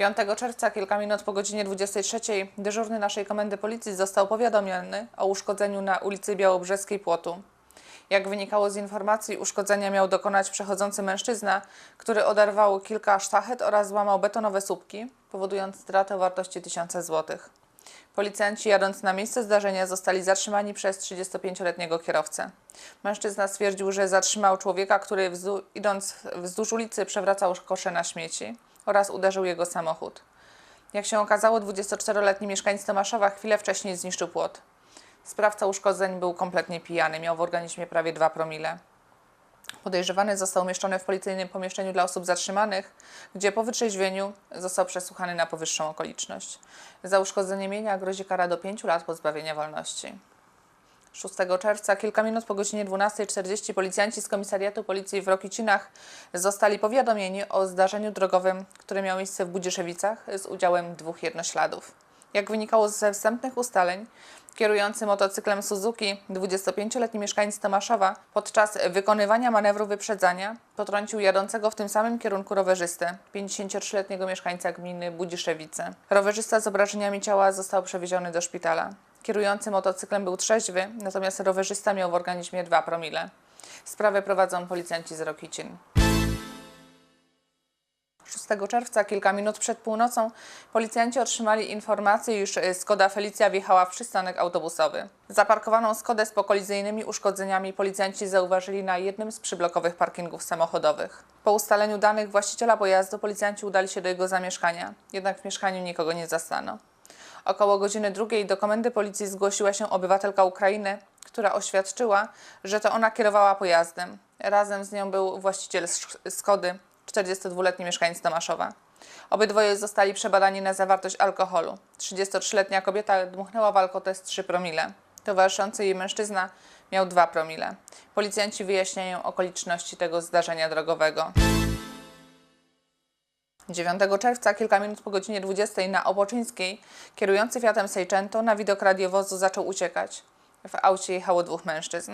5 czerwca, kilka minut po godzinie 23, dyżurny naszej komendy policji został powiadomiony o uszkodzeniu na ulicy Białobrzeskiej Płotu. Jak wynikało z informacji, uszkodzenia miał dokonać przechodzący mężczyzna, który oderwał kilka sztachet oraz złamał betonowe słupki, powodując stratę wartości 1000 zł. Policjanci jadąc na miejsce zdarzenia zostali zatrzymani przez 35-letniego kierowcę. Mężczyzna stwierdził, że zatrzymał człowieka, który wzdłuż, idąc wzdłuż ulicy przewracał kosze na śmieci oraz uderzył jego samochód. Jak się okazało, 24-letni mieszkaniec Tomaszowa chwilę wcześniej zniszczył płot. Sprawca uszkodzeń był kompletnie pijany, miał w organizmie prawie 2 promile. Podejrzewany został umieszczony w policyjnym pomieszczeniu dla osób zatrzymanych, gdzie po wytrzeźwieniu został przesłuchany na powyższą okoliczność. Za uszkodzenie mienia grozi kara do 5 lat pozbawienia wolności. 6 czerwca, kilka minut po godzinie 12.40, policjanci z komisariatu policji w Rokicinach zostali powiadomieni o zdarzeniu drogowym, które miało miejsce w Budziszewicach z udziałem dwóch jednośladów. Jak wynikało ze wstępnych ustaleń, kierujący motocyklem Suzuki 25-letni mieszkaniec Tomaszowa podczas wykonywania manewru wyprzedzania potrącił jadącego w tym samym kierunku rowerzystę, 53-letniego mieszkańca gminy Budziszewice. Rowerzysta z obrażeniami ciała został przewieziony do szpitala. Kierujący motocyklem był trzeźwy, natomiast rowerzysta miał w organizmie 2 promile. Sprawę prowadzą policjanci z Rokicin. 6 czerwca, kilka minut przed północą, policjanci otrzymali informację, iż y, Skoda Felicja wjechała w przystanek autobusowy. Zaparkowaną Skodę z pokolizyjnymi uszkodzeniami policjanci zauważyli na jednym z przyblokowych parkingów samochodowych. Po ustaleniu danych właściciela pojazdu policjanci udali się do jego zamieszkania, jednak w mieszkaniu nikogo nie zastano. Około godziny drugiej do komendy policji zgłosiła się obywatelka Ukrainy, która oświadczyła, że to ona kierowała pojazdem. Razem z nią był właściciel Sk- Skody, 42-letni mieszkaniec Tomaszowa. Obydwoje zostali przebadani na zawartość alkoholu. 33-letnia kobieta dmuchnęła w alkotest 3 promile. Towarzyszący jej mężczyzna miał 2 promile. Policjanci wyjaśniają okoliczności tego zdarzenia drogowego. 9 czerwca, kilka minut po godzinie 20 na Opoczyńskiej, kierujący Fiatem Seicento na widok radiowozu zaczął uciekać. W aucie jechało dwóch mężczyzn.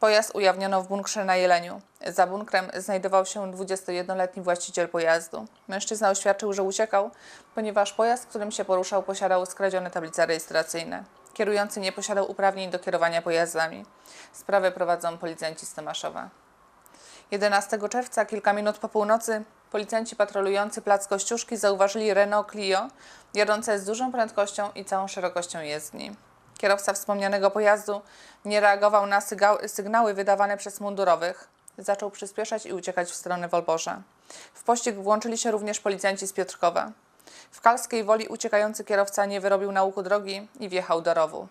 Pojazd ujawniono w bunkrze na Jeleniu. Za bunkrem znajdował się 21-letni właściciel pojazdu. Mężczyzna oświadczył, że uciekał, ponieważ pojazd, którym się poruszał, posiadał skradzione tablice rejestracyjne. Kierujący nie posiadał uprawnień do kierowania pojazdami. Sprawę prowadzą policjanci z Tomaszowa. 11 czerwca, kilka minut po północy, policjanci patrolujący plac Kościuszki zauważyli Renault Clio jadące z dużą prędkością i całą szerokością jezdni. Kierowca wspomnianego pojazdu nie reagował na sygnały wydawane przez mundurowych. Zaczął przyspieszać i uciekać w stronę Wolborza. W pościg włączyli się również policjanci z Piotrkowa. W Kalskiej Woli uciekający kierowca nie wyrobił nauku drogi i wjechał do rowu.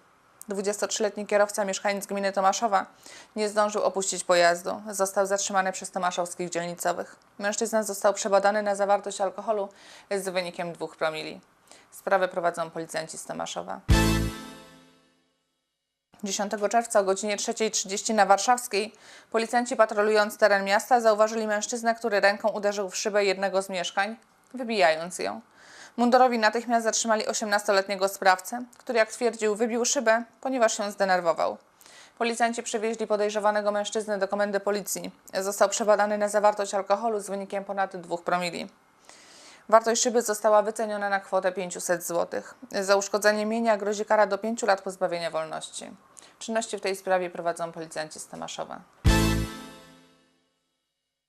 23-letni kierowca, mieszkaniec gminy Tomaszowa, nie zdążył opuścić pojazdu. Został zatrzymany przez tomaszowskich dzielnicowych. Mężczyzna został przebadany na zawartość alkoholu z wynikiem 2 promili. Sprawę prowadzą policjanci z Tomaszowa. 10 czerwca o godzinie 3.30 na Warszawskiej policjanci patrolując teren miasta zauważyli mężczyznę, który ręką uderzył w szybę jednego z mieszkań, wybijając ją. Mundurowi natychmiast zatrzymali 18-letniego sprawcę, który jak twierdził wybił szybę, ponieważ się zdenerwował. Policjanci przywieźli podejrzewanego mężczyznę do komendy policji. Został przebadany na zawartość alkoholu z wynikiem ponad 2 promili. Wartość szyby została wyceniona na kwotę 500 zł. Za uszkodzenie mienia grozi kara do 5 lat pozbawienia wolności. Czynności w tej sprawie prowadzą policjanci z Tomaszowa.